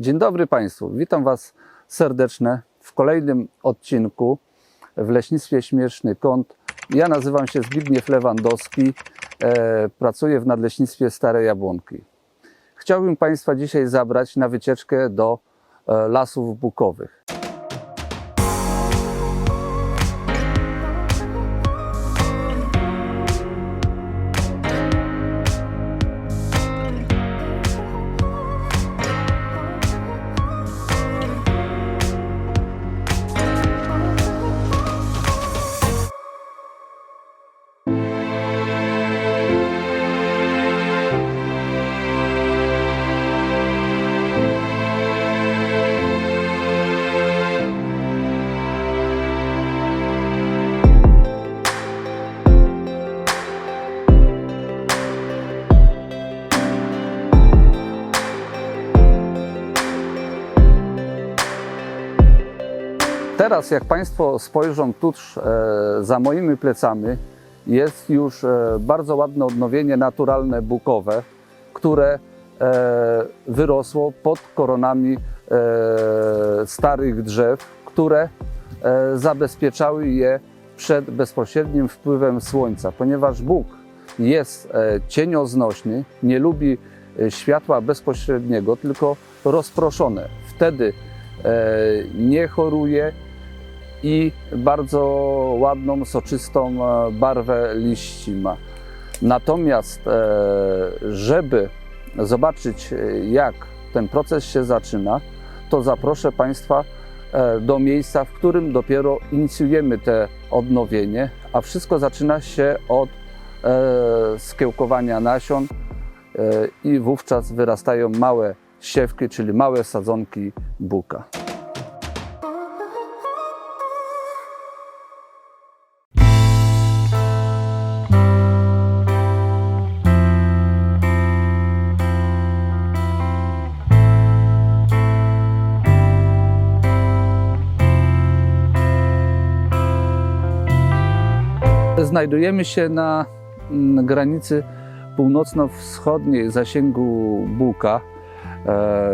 Dzień dobry Państwu, witam Was serdecznie w kolejnym odcinku w Leśnictwie Śmieszny Kąt. Ja nazywam się Zbigniew Lewandowski, e, pracuję w Nadleśnictwie Stare Jabłonki. Chciałbym Państwa dzisiaj zabrać na wycieczkę do e, lasów bukowych. Teraz, jak Państwo spojrzą tuż e, za moimi plecami, jest już e, bardzo ładne odnowienie naturalne bukowe, które e, wyrosło pod koronami starych drzew, które zabezpieczały je przed bezpośrednim wpływem słońca, ponieważ Bóg jest cienioznośny, nie lubi światła bezpośredniego, tylko rozproszone. Wtedy nie choruje i bardzo ładną, soczystą e, barwę liści ma. Natomiast, e, żeby zobaczyć, e, jak ten proces się zaczyna, to zaproszę Państwa do miejsca, w którym dopiero inicjujemy te odnowienie, a wszystko zaczyna się od skiełkowania nasion i wówczas wyrastają małe siewki, czyli małe sadzonki buka. Znajdujemy się na mm, granicy północno-wschodniej zasięgu Buka. E,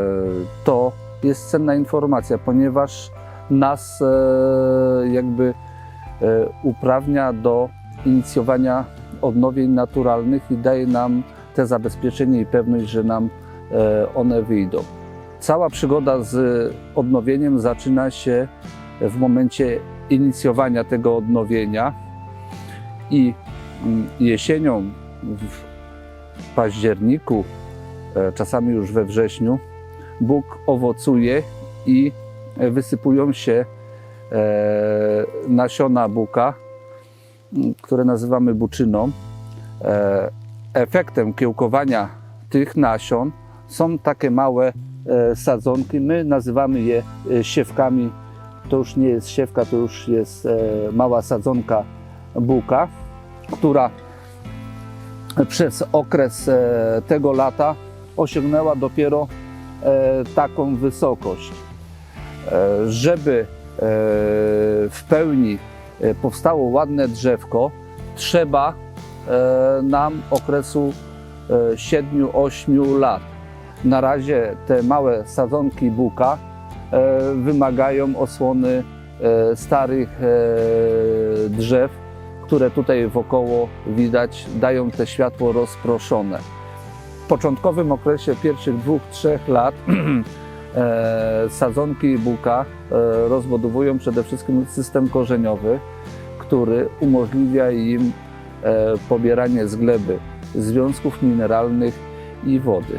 To jest cenna informacja, ponieważ nas e, jakby e, uprawnia do inicjowania odnowień naturalnych i daje nam te zabezpieczenie i pewność, że nam one wyjdą. Cała przygoda z odnowieniem zaczyna się w momencie inicjowania tego odnowienia i mm, jesienią, w październiku, e, czasami już we wrześniu, Bóg owocuje i wysypują się e, nasiona buka, m, które nazywamy buczyną. E, Efektem kiełkowania tych nasion są takie małe sadzonki. My nazywamy je siewkami. To już nie jest siewka, to już jest mała sadzonka buka, która przez okres e, tego lata osiągnęła dopiero e, taką wysokość. E, Żeby w pełni powstało ładne drzewko, trzeba nam okresu e, 7-8 lat. Na razie te małe sadzonki buka wymagają osłony starych drzew, które tutaj wokoło widać, dają te światło rozproszone. W początkowym okresie pierwszych dwóch, trzech lat e, sadzonki buka e, rozbudowują przede wszystkim system korzeniowy, który umożliwia im e, pobieranie z gleby związków mineralnych i wody.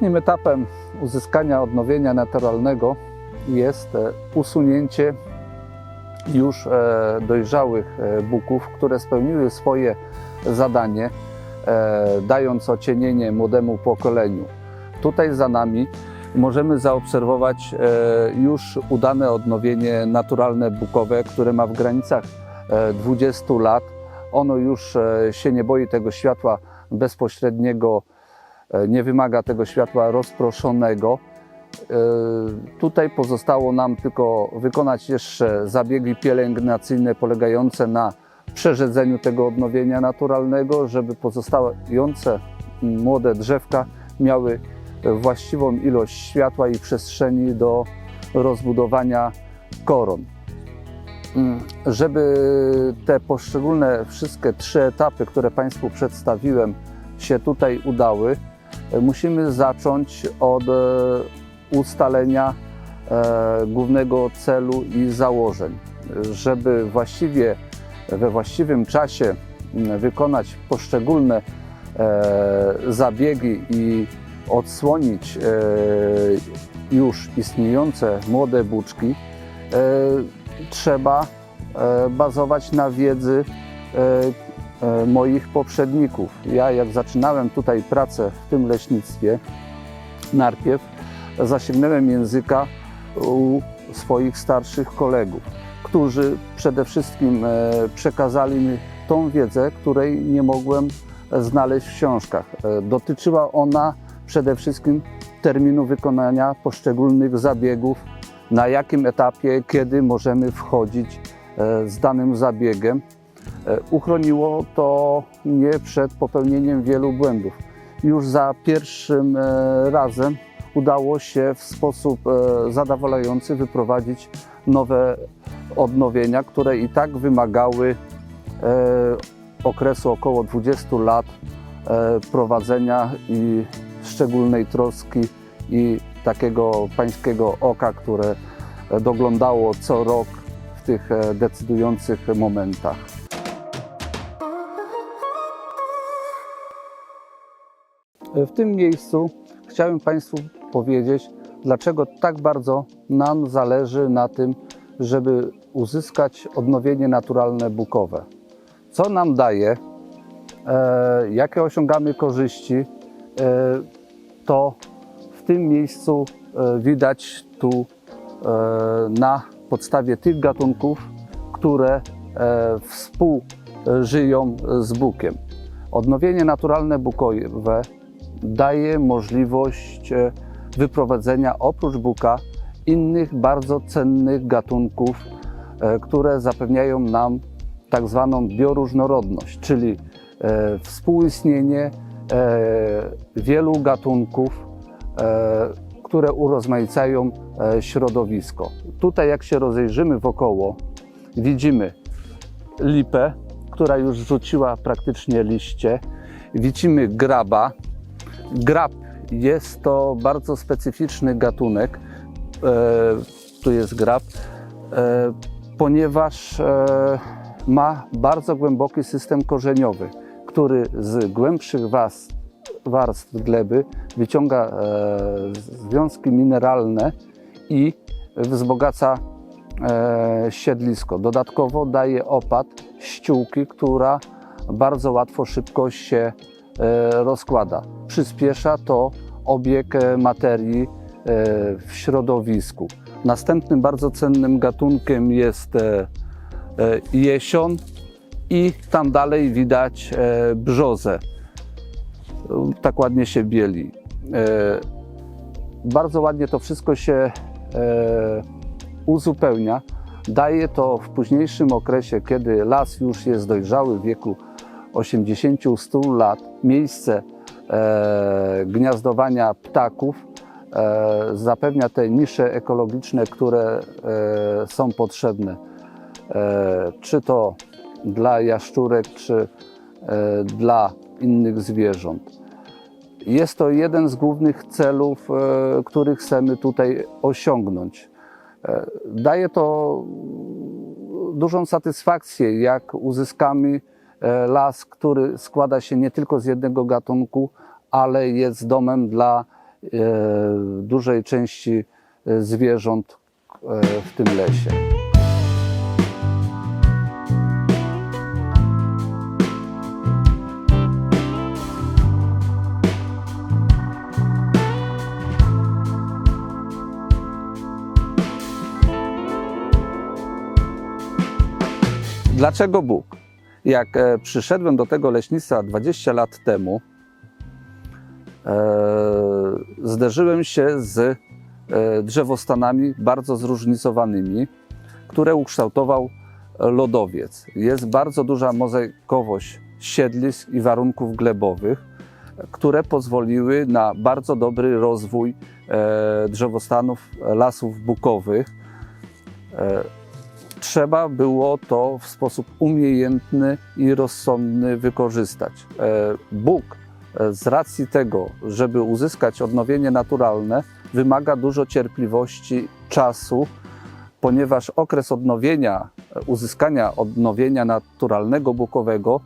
Ostatnim etapem uzyskania odnowienia naturalnego jest e, usunięcie już e, dojrzałych e, buków, które spełniły swoje zadanie, dając ocienienie młodemu pokoleniu. Tutaj za nami możemy zaobserwować już udane odnowienie naturalne bukowe, które ma w granicach e, 20 lat. Ono już się nie boi tego światła bezpośredniego, nie wymaga tego światła rozproszonego Tutaj pozostało nam tylko wykonać jeszcze zabiegi pielęgnacyjne polegające na przerzedzeniu tego odnowienia naturalnego, żeby pozostające młode drzewka miały właściwą ilość światła i przestrzeni do rozbudowania koron. Mm, Żeby te poszczególne wszystkie trzy etapy, które Państwu przedstawiłem, się tutaj udały, e, musimy zacząć od e, ustalenia e, głównego celu i założeń. Żeby właściwie we właściwym czasie wykonać poszczególne e, zabiegi i odsłonić już istniejące młode buczki, trzeba bazować na wiedzy moich poprzedników. Ja, jak zaczynałem tutaj pracę w tym leśnictwie, najpierw zasięgnąłem języka u swoich starszych kolegów, którzy przede wszystkim e, przekazali mi tą wiedzę, której nie mogłem znaleźć w książkach. E, Dotyczyła ona przede wszystkim terminu wykonania poszczególnych zabiegów, na jakim etapie, kiedy możemy wchodzić e, z danym zabiegiem. E, Uchroniło to mnie przed popełnieniem wielu błędów. Już za pierwszym e, razem udało się w sposób e, zadowalający wyprowadzić nowe odnowienia, które i tak wymagały okresu około 20 lat prowadzenia i szczególnej troski i takiego pańskiego oka, które doglądało co rok w tych decydujących momentach. W tym miejscu chciałem Państwu powiedzieć, dlaczego tak bardzo nam zależy na tym, żeby uzyskać odnowienie naturalne bukowe. Co nam daje, e, jakie osiągamy korzyści, e, to w tym miejscu e, widać tu e, na podstawie tych gatunków, które e, współżyją z bukiem. Odnowienie naturalne bukowe daje możliwość e, wyprowadzenia oprócz buka innych bardzo cennych gatunków, e, które zapewniają nam tak zwaną bioróżnorodność, czyli e, współistnienie wielu gatunków, które urozmaicają środowisko. Tutaj jak się rozejrzymy wokoło, widzimy lipę, która już rzuciła praktycznie liście. Widzimy graba. Grab jest to bardzo specyficzny gatunek. E, tu jest grab, e, ponieważ e, ma bardzo głęboki system korzeniowy, który z głębszych warstw, warstw gleby wyciąga związki mineralne i wzbogaca siedlisko. Dodatkowo daje opad ściółki, która bardzo łatwo, szybko się rozkłada. Przyspiesza to obieg e, materii e, w środowisku. Następnym bardzo cennym gatunkiem jest e, e, jesion i tam dalej widać e, brzozę. Tak ładnie się bieli. E, Bardzo ładnie to wszystko się e, uzupełnia. Daje to w późniejszym okresie, kiedy las już jest dojrzały w wieku 80-100 lat, miejsce e, gniazdowania ptaków, e, zapewnia te nisze ekologiczne, które e, są potrzebne. E, czy to dla jaszczurek, czy e, dla innych zwierząt. Jest to jeden z głównych celów, e, który chcemy tutaj osiągnąć. E, Daje to dużą satysfakcję, jak uzyskamy las, który składa się nie tylko z jednego gatunku, ale jest domem dla e, dużej części e, zwierząt e, w tym lesie. Dlaczego Bóg? Jak e, przyszedłem do tego leśnictwa 20 lat temu, e, zderzyłem się z e, drzewostanami bardzo zróżnicowanymi, które ukształtował lodowiec. Jest bardzo duża mozaikowość siedlisk i warunków glebowych, które pozwoliły na bardzo dobry rozwój drzewostanów lasów bukowych. Trzeba było to w sposób umiejętny i rozsądny wykorzystać. E, Bóg e, z racji tego, żeby uzyskać odnowienie naturalne, wymaga dużo cierpliwości, czasu, ponieważ okres odnowienia, e, uzyskania odnowienia naturalnego bukowego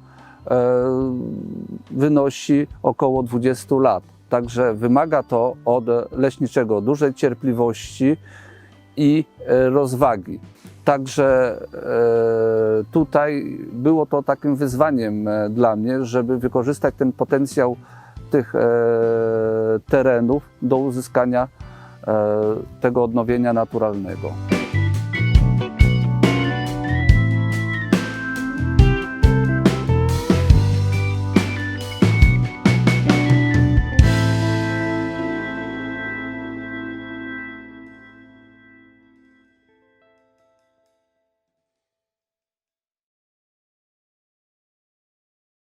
wynosi około 20 lat. Także wymaga to od leśniczego dużej cierpliwości i rozwagi. Także e, tutaj było to takim wyzwaniem e, dla mnie, żeby wykorzystać ten potencjał tych e, terenów do uzyskania tego odnowienia naturalnego.